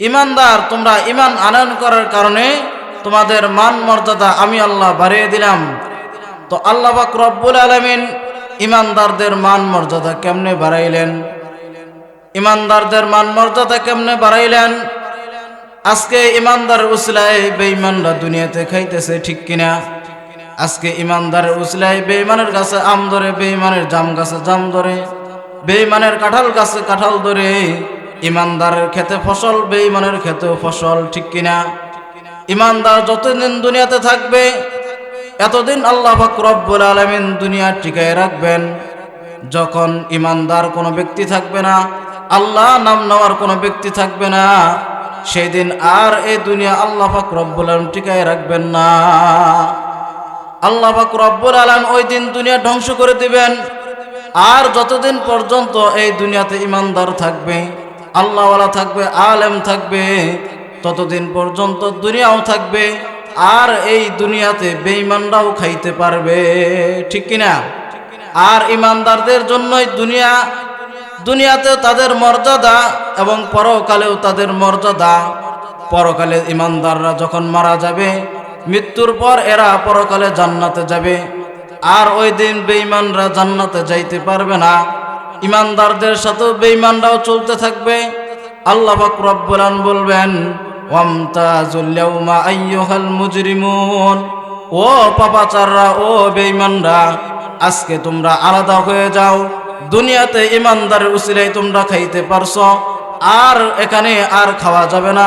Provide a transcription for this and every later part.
ইমানদার, তোমরা ইমান আনয়ন করার কারণে তোমাদের মান মর্যাদা আমি আল্লাহ বাড়িয়ে দিলাম। তো আল্লাহ বাক রব্বুল আলমিন ইমানদারদের মান মর্যাদা কেমনে বাড়াইলেন? ইমানদারদের মান মর্যাদা কেমনে বাড়াইলেন? আজকে ইমানদার উসলায় বেঈমানরা দুনিয়াতে খাইতেছে ঠিক কিনা? আজকে ইমানদারের উসলায় বেঈমানের কাছে আম ধরে, বেঈমানের জাম গাছে জাম ধরে, বেঈমানের কাঁঠাল গাছে কাঁঠাল ধরে ইমানদারের খেতে ফসল, বেঈমানের খেতেও ফসল, ঠিক কিনা? ইমানদার যতদিন দুনিয়াতে থাকবে, এতদিন আল্লাহ রব্বুল আলমিন দুনিয়া টিকায় রাখবেন। যখন ইমানদার কোনো ব্যক্তি থাকবে না, আল্লাহ নাম নেওয়ার কোনো ব্যক্তি থাকবে না সেই দিন আর এই দুনিয়া আল্লাহ রব্বুল আলম টিকায় রাখবেন না। আল্লাহ রব্বুল আলম ওই দিন দুনিয়া ধ্বংস করে দিবেন। আর যতদিন পর্যন্ত এই দুনিয়াতে ইমানদার থাকবে আল্লাহওয়ালা থাকবে, আলেম থাকবে, ততদিন পর্যন্ত দুনিয়াও থাকবে, আর এই দুনিয়াতে বেঈমানরাও খাইতে পারবে, ঠিক কিনা? আর ইমানদারদের জন্যই দুনিয়া, দুনিয়াতে তাদের মর্যাদা এবং পরকালেও তাদের মর্যাদা। পরকালে ইমানদাররা যখন মারা যাবে, মৃত্যুর পর এরা পরকালে জান্নাতে যাবে, আর ওই দিন বেঈমানরা জান্নাতে যাইতে পারবে না। ইমানদারদের সাথেও বেঈমানরাও চলতে থাকবে। আল্লাহ পাক রব্বুল আলামিন বলবেন ওয়ামতাজুল ইয়াউমা আইয়ুহাল মুজরিমুন। ও পাপাচাররা, ও বেঈমানরা, আজকে তোমরা আলাদা হয়ে যাও। দুনিয়াতে ইমানদারের উসিলাই তোমরা খাইতে পারছ, আর এখানে আর খাওয়া যাবে না।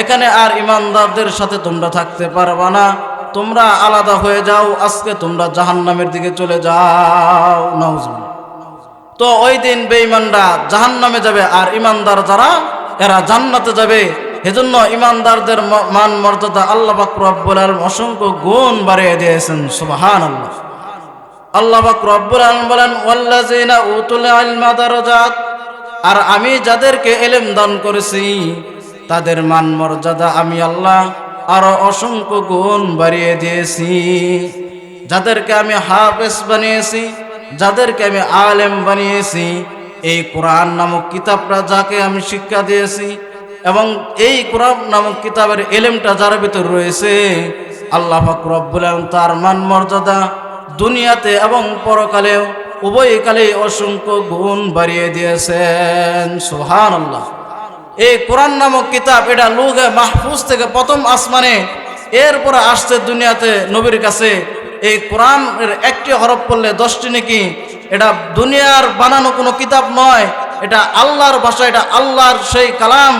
এখানে আর ইমানদারদের সাথে তোমরা থাকতে পারবা না। তোমরা আলাদা হয়ে যাও, আজকে তোমরা জাহান্নামের দিকে চলে যাও। নাউজুবিল্লাহ। তো ওই দিন বেঈমানরা জাহান্নামে যাবে আর ইমানদার যারা, এরা জান্নাতে যাবে। এজন্য ইমানদারদের মান মর্যাদা আল্লাহ পাক রব্বুল আলম অসংখ্য গুণ বাড়িয়ে দিয়েছেন সুবাহান আল্লাহ আল্লাহ পাক রব্বুল আলম বলেন, ওয়াল্লাযিনা উতুল ইলমা দারাজাত। আর আমি যাদেরকে এলেম দান করেছি, তাদের মান মর্যাদা আমি আল্লাহ আরও অসংখ্য গুণ বাড়িয়ে দিয়েছি। যাদেরকে আমি হাফেজ বানিয়েছি যাদেরকে আমি আলেম বানিয়েছি, এই কোরআন নামক কিতাবটা যাকে আমি শিক্ষা দিয়েছি এবং এই কোরআন নামক কিতাবের এলেমটা যার ভিতর রয়েছে, আল্লাহ আলামিন তার মান মর্যাদা দুনিয়াতে এবং পরকালেও উভয়কালেই অসংখ্য গুণ বাড়িয়ে দিয়েছেন। সোহান আল্লাহ এই কোরআন নামক কিতাব এটা লুহে মাহফুজ থেকে প্রথম আসমানে এরপরে আসছে দুনিয়াতে নবীর কাছে এই কোরআনের একটি হরফ পড়লে দশটি নাকি? এটা দুনিয়ার বানানো কোনো কিতাব নয়, এটা আল্লাহর ভাষা, এটা আল্লাহর সেই কালাম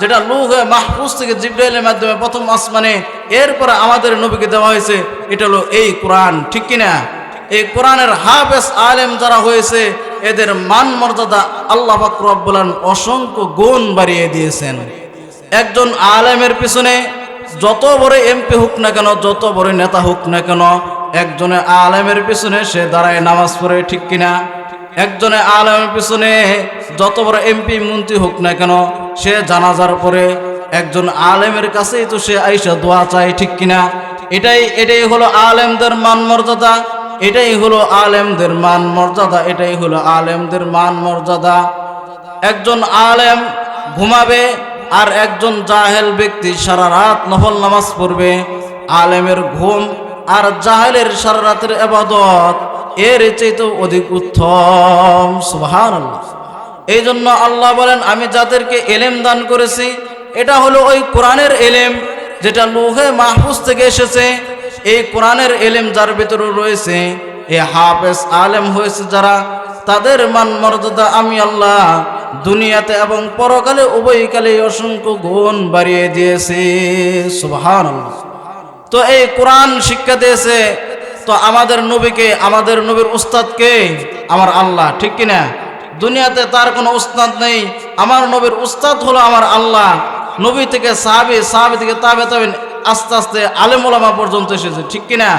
যেটা লুহে মাহফুজ থেকে জিব্রাইলের মাধ্যমে প্রথম আসমানে, এরপরে আমাদের নবীকে দেওয়া হয়েছে, এটা হলো এই কোরআন, ঠিক কিনা এই কোরআনের হাফেজ আলেম যারা হয়েছে, এদের মান মর্যাদা আল্লাহ ফাকরাবুলান অসংখ্য গুণ বাড়িয়ে দিয়েছেন। একজন আলেমের পিছনে যত বড় এমপি হোক না কেন, যত বড় নেতা হোক না কেন একজনে আলেমের পিছনে সে দাঁড়ায় নামাজ পড়ে, ঠিক কিনা? একজনে আলেমের পিছনে যত বড় এমপি, মন্ত্রী হোক না কেন, সে জানাজার পরে একজন আলেমের কাছেই তো সে আইসা দোয়া চায়, ঠিক কিনা? এটাই এটাই হলো আলেমদের মান মর্যাদা, এটাই হলো আলেমদের মান মর্যাদা, এটাই হলো আলেমদের মান মর্যাদা। একজন আলেম ঘুমাবে আর একজন জাহেল ব্যক্তি সারা রাত নফল নামাজ পড়বে, আলেমের ঘুম আর জাহেলের সারা রাতের এবাদত এর চাইতে অধিক উত্তম সুহান এই জন্য আল্লাহ বলেন, আমি যাদেরকে এলেম দান করেছি, এটা হলো ওই কোরআনের এলেম যেটা লোহে মাহফুজ থেকে এসেছে। এই কোরআনের এলেম যার ভিতরে রয়েছে, এ হাফেজ আলেম হয়েছে যারা, তাদের মান মর্যাদা আমি আল্লাহ দুনিয়াতে এবং পরকালে, উভয়কালে অসংখ্য গুণ বাড়িয়ে দিয়েছে। সুবহান তো এই কোরআন শিক্ষা দিয়েছে, তো আমাদের নবীকে, আমাদের নবীর উস্তাদকে, আমার আল্লাহ, ঠিক কিনা দুনিয়াতে তার কোনো উস্তাদ নেই, আমার নবীর উস্তাদ হলো আমার আল্লাহ। নবী থেকে সাহাবি সাহাবি থেকে তাবে তাবে আস্তে আস্তে আলেম ওলামা পর্যন্ত এসেছে, ঠিক কিনা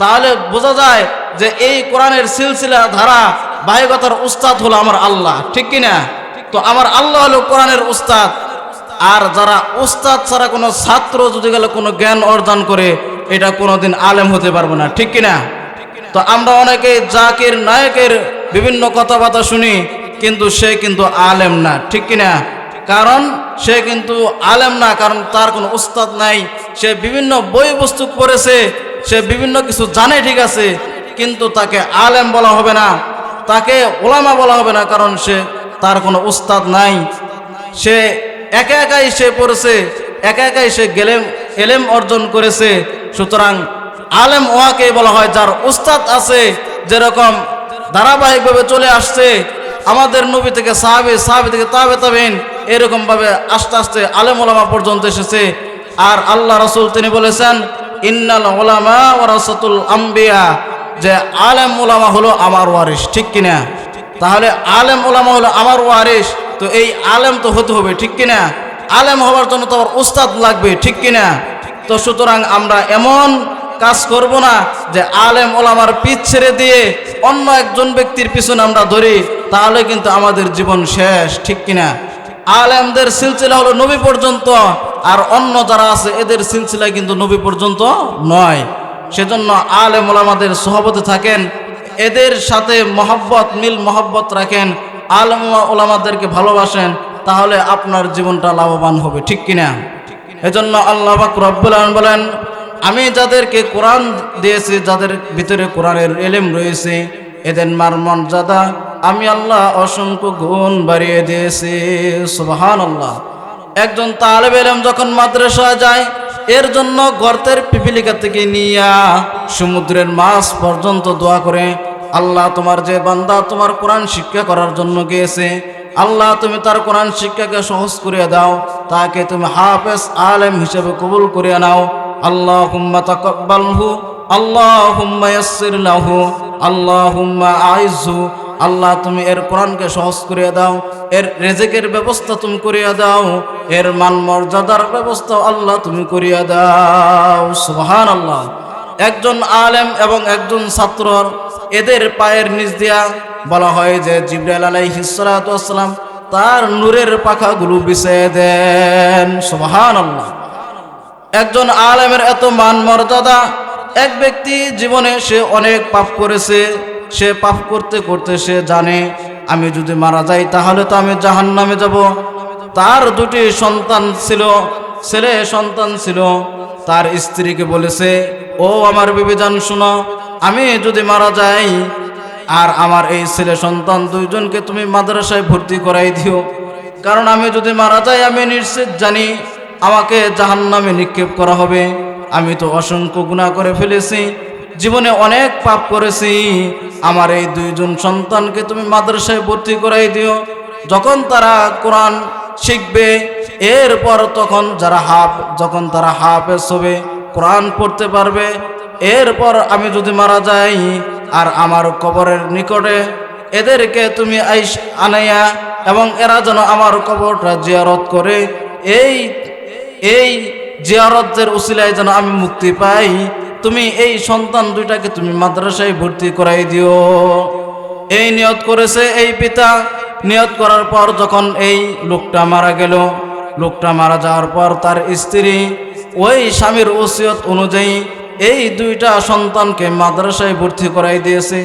তাহলে বোঝা যায় যে এই কোরআনের সিলসিলা ধারা বাহিকতার উস্তাদ হলো আমার আল্লাহ, ঠিক কিনা তো আমার আল্লাহ হলো কোরআনের উস্তাদ। আর যারা উস্তাদ ছাড়া কোনো ছাত্র যদি গেলে কোনো জ্ঞান অর্জন করে, এটা কোনোদিন আলেম হতে পারব না, ঠিক কিনা? তো আমরা অনেকে জাকির নায়কের বিভিন্ন কথাবার্তা শুনি, কিন্তু সে কিন্তু আলেম না, ঠিক কিনা? কারণ সে কিন্তু আলেম না, কারণ তার কোনো উস্তাদ নাই। সে বিভিন্ন বই পুস্তক পড়েছে, সে বিভিন্ন কিছু জানে ঠিক আছে, কিন্তু তাকে আলেম বলা হবে না। তাকে ওলামা বলা হবে না, কারণ সে তার কোনো উস্তাদ নাই। সে একা একাই সে পড়েছে, একা একাই সে গেলেম, এলেম অর্জন করেছে। সুতরাং আলেম ওয়াকে বলা হয় যার উস্তাদ আছে, যেরকম ধারাবাহিকভাবে চলে আসছে, আমাদের নবী থেকে সাহাবি সাহাবি থেকে তাবে তাবেন এরকমভাবে আস্তে আস্তে আলেম ওলামা পর্যন্ত এসেছে। আর আল্লাহ রসুল তিনি বলেছেন, ইন্নাল ওলামা ওরাসতুল আম্বিয়া যে আলেম ওলামা হলো আমার ওয়ারিস ঠিক কিনা? তাহলে আলেম ওলামা হলো আমার ওয়ারিস তো এই আলেম তো হতে হবে, ঠিক কিনা? আলেম হওয়ার জন্য তো আবার উস্তাদ লাগবে, ঠিক কিনা? তো সুতরাং আমরা এমন কাজ করব না যে আলেম ওলামার পিছ ছেড়ে দিয়ে অন্য একজন ব্যক্তির পিছনে আমরা ধরি, তাহলে কিন্তু আমাদের জীবন শেষ, ঠিক কিনা? আলেমদের সিলসিলা হলো নবী পর্যন্ত, আর অন্য যারা আছে, এদের সিলসিলা কিন্তু নবী পর্যন্ত নয়। সেজন্য আলেম ওলামাদের সহবতে থাকেন এদের সাথে মহব্বত, মিল মহব্বত রাখেন, আলেম ওলামাদেরকে ভালোবাসেন, তাহলে আপনার জীবনটা লাভবান হবে, ঠিক কিনা? এজন্য আল্লাহ বাক রব্বুল আলম বলেন, আমি যাদেরকে কোরআন দিয়েছি, যাদের ভিতরে কোরআনের এলেম রয়েছে, এদের মার মর্যাদা আমি আল্লাহ অসংখ্য গুণ বাড়িয়ে দিয়েছি সুবহান আল্লাহ একজন তালেব এলেম যখন মাদ্রাসা যায়, এর জন্য গর্তের পিপিলিকা থেকে নিয়া সমুদ্রের মাছ পর্যন্ত দোয়া করে আল্লাহ তোমার যে বান্দা তোমার কোরআন শিক্ষা করার জন্য গিয়েছে, আল্লাহ তুমি তার কোরআন শিক্ষাকে সহজ করিয়া দাও, তাকে তুমি হাফেজ আলেম হিসেবে কবুল করিয়া নাও। আল্লাহ হুম্মা তাকব্বালহু আল্লাহ হুম্মা ইয়াসসির লাহু আল্লাহ হুম্মা আইজহু আল্লাহ তুমি এর কোরআনকে সহজ করিয়া দাও, এর রেজেকের ব্যবস্থা তুমি করিয়া দাও, এর মান মর্যাদার ব্যবস্থা আল্লাহ তুমি করিয়া দাও। সুবহান আল্লাহ একজন আলেম এবং একজন ছাত্র এদের পায়ের নিচ দিয়া বলা হয় যে জিব্রাইল আলাইহিসসালাম তার নূরের পাখাগুলো বিছিয়ে দেন। সুবহান একজন আলেমের এত মান মর্যাদা, এক ব্যক্তি জীবনে সে অনেক পাপ করেছে, সে পাপ করতে করতে সে জানে, আমি যদি মারা যাই তাহলে তো আমি জাহান নামে যাব। তার দুটি সন্তান ছিল, ছেলে সন্তান ছিল, তার স্ত্রীকে বলেছে, ও আমার বিবেচন শুনো আমি যদি মারা যাই, আর আমার এই ছেলে সন্তান দুইজনকে তুমি মাদ্রাসায় ভর্তি করাই দিও। কারণ আমি যদি মারা যাই, আমি নিশ্চিত জানি আমাকে জাহান্নামে নিক্ষেপ করা হবে। আমি তো অসংখ্য গুণা করে ফেলেছি, জীবনে অনেক পাপ করেছি। আমার এই দুইজন সন্তানকে তুমি মাদ্রাসায় ভর্তি করাই দিও। যখন তারা কোরআন শিখবে, এরপর তখন যারা হাফ, যখন তারা হাফেজ হবে কোরআন পড়তে পারবে এরপর আমি যদি মারা যাই আর আমার কবরের নিকটে এদেরকে তুমি আইস আনাইয়া এবং এরা যেন আমার কবরটা জিয়ারত করে, এই এই জিয়ারতের উসিলায় যেন আমি মুক্তি পাই, তুমি এই সন্তান দুইটাকে তুমি মাদ্রাসায় ভর্তি করাই দিও। এই নিয়ত করেছে এই পিতা। নিয়ত করার পর যখন এই লোকটা মারা গেল, লোকটা মারা যাওয়ার পর তার স্ত্রী ওই স্বামীর ওসিয়ত অনুযায়ী এই দুইটা সন্তানকে মাদ্রাসায় ভর্তি করাই দিয়েছে।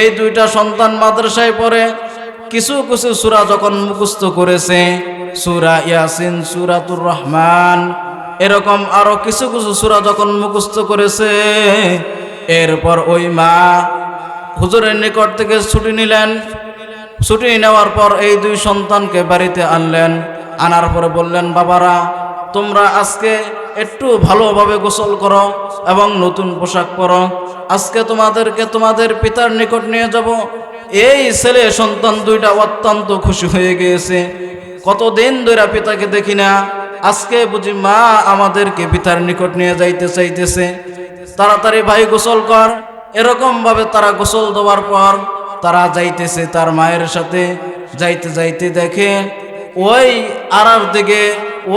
এই দুইটা সন্তান মাদ্রাসায় পড়ে কিছু কিছু সুরা যখন মুখস্থ করেছে, সুরা ইয়াসিন, সুরাতুর রহমান, এরকম আরও কিছু কিছু সুরা যখন মুখস্থ করেছে, এরপর ওই মা হুজুরের নিকট থেকে ছুটি নিলেন। ছুটি নেওয়ার পর এই দুই সন্তানকে বাড়িতে আনলেন। আনার পরে বললেন, বাবারা তোমরা আজকে একটু ভালোভাবে গোসল করো এবং নতুন পোশাক পরো। আজকে তোমাদেরকে তোমাদের পিতার নিকট নিয়ে যাব। এই ছেলে সন্তান দুইটা অত্যন্ত খুশি হয়ে গিয়েছে। কতদিন ধরে পিতাকে দেখি না। আজকে বুঝি মা আমাদেরকে পিতার নিকট নিয়ে যাইতে চাইতেছে। তাড়াতাড়ি ভাই গোসল কর। এরকম ভাবে তারা গোসল দেওয়ার পর তারা যাইতেছে তার মায়ের সাথে। যাইতে যাইতে দেখে ওই আড়ার দিকে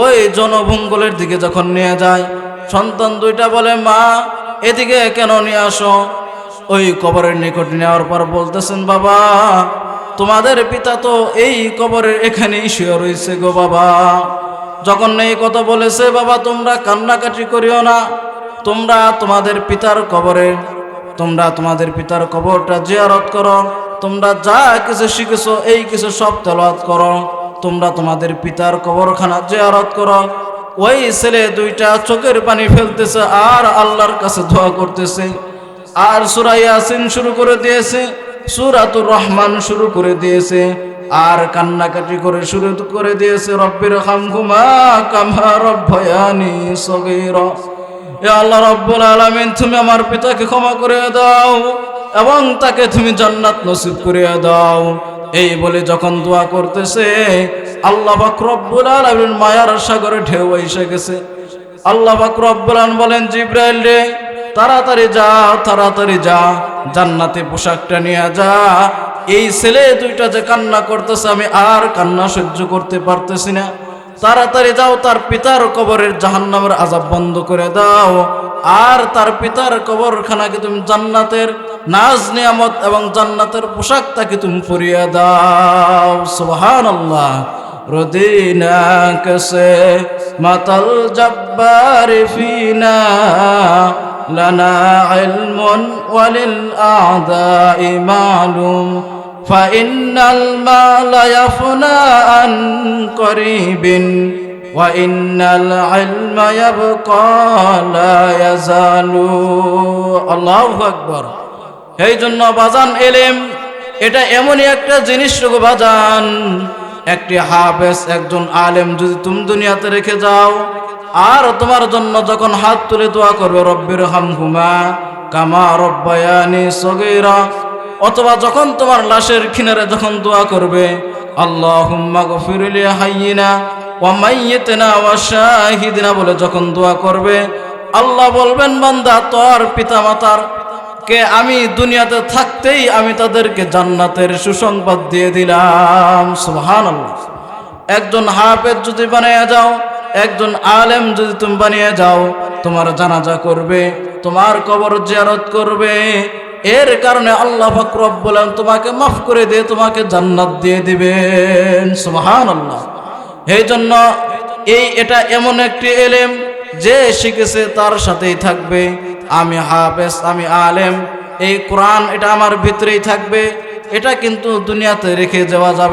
ওই জনভঙ্গলের দিকে যখন নিয়ে যায়, সন্তান দুইটা বলে, মা, এদিকে কেন নিয়ে আসো? ওই কবরের নিকট নেওয়ার পর বলতেছেন, বাবা, তোমাদের পিতা তো এই কবরের এখানেই শুয়ে রয়েছে গো বাবা। যখন এই কথা বলেছে, বাবা, তোমরা কান্নাকাটি করিও না। তোমরা তোমাদের পিতার কবরে, তোমরা তোমাদের পিতার কবরটা জিয়ারত করো। তোমরা যা কিছু শিখেছো, এই কিছু সব তেলাওয়াত করো। তোমরা তোমাদের পিতার কবরখানা জিয়ারত করো। ওই ছেলে দুইটা চোখের পানি ফেলতেছে, আর আল্লাহর কাছে ধোয়া করতেছে। আর সুরা ইয়াসিন শুরু করে দিয়েছে, সুরাতুর রহমান শুরু করে দিয়েছে, আর কান্নাকাটি করে শুরু করে দিয়েছে, রব্বির খামকুমা কামা রব্বয়ানি সগীরা। আল্লাহ রব্বুল আলামিন, তুমি আমার পিতাকে ক্ষমা করে দাও, এবং তাকে তুমি জান্নাত নসিব করে দাও। এই বলে যখন দোয়া করতেছে, আল্লাহ পাক আলমিন মায়ার সাগরে ঢেউ এসে গেছে। আল্লাহ পাক আলম বলেন, জিব্রাইল রে, তাড়াতাড়ি যা তাড়াতাড়ি যা, জান্নাতে পোশাকটা নিয়ে যা। এই ছেলে দুইটা যে কান্না করতেছে, আমি আর কান্না সহ্য করতে পারতেছি না। তাড়াতাড়ি যাও, তার পিতার কবরের জাহান্নামের আজাব বন্ধ করে দাও। আর তার পিতার কবরখানাকে তুমি জান্নাতের নাজ, নিয়ামত এবং জান্নাতের পোশাক তাকে তুমি পরিয়ে দাও? সোহান আল্লাহ রদিনা মাতাল জব্বারি ফিনা লানা ইলমুন ওয়ালিল আদা ইমালুম فإن المال يفنى عن قريب وإن العلم يبقى لا يزال الله أكبر এই জন্য বাজান এলেম এটা এমনই একটা জিনিস গো বাজান একটি হাফেজ একজন আলেম যদি তুমি দুনিয়াতে রেখে যাও আর তোমার জন্য যখন হাত তুলে দোয়া করবে রব্বির হামহুমা কামা রব্বায়ানি সগীরা অথবা যখন তোমার লাশের কিনারে যখন দোয়া করবে, আল্লাহুম্মা গফিরলি হাইয়িনা ওয়া মাইয়িতিনা ওয়া শাহিদিনা বলে যখন দোয়া করবে, আল্লাহ বলবেন, বান্দা, তোর পিতামাতার কে আমি দুনিয়াতে থাকতেই আমি তাদেরকে জান্নাতের সুসংবাদ দিয়ে দিলাম। সুবহানাল্লাহ। একজন হাফেজ যদি বানিয়ে যাও, একজন আলেম যদি তুমি বানিয়ে যাও, তোমার জানাজা করবে, তোমার কবর জিয়ারত করবে এর কারণে আল্লাহ ফাকরব বলেন তোমাকে মাফ করে দিয়ে তোমাকে জান্নাত দিয়ে দিবেন। সুহান আল্লাহ এই জন্য এই এটা এমন একটি এলেম যে শিখেছে তার সাথেই থাকবে। আমি হাফেজ, আমি আলেম, এই কোরআন এটা আমার ভিতরেই থাকবে। এটা কিন্তু দুনিয়াতে রেখে যাওয়া যাবে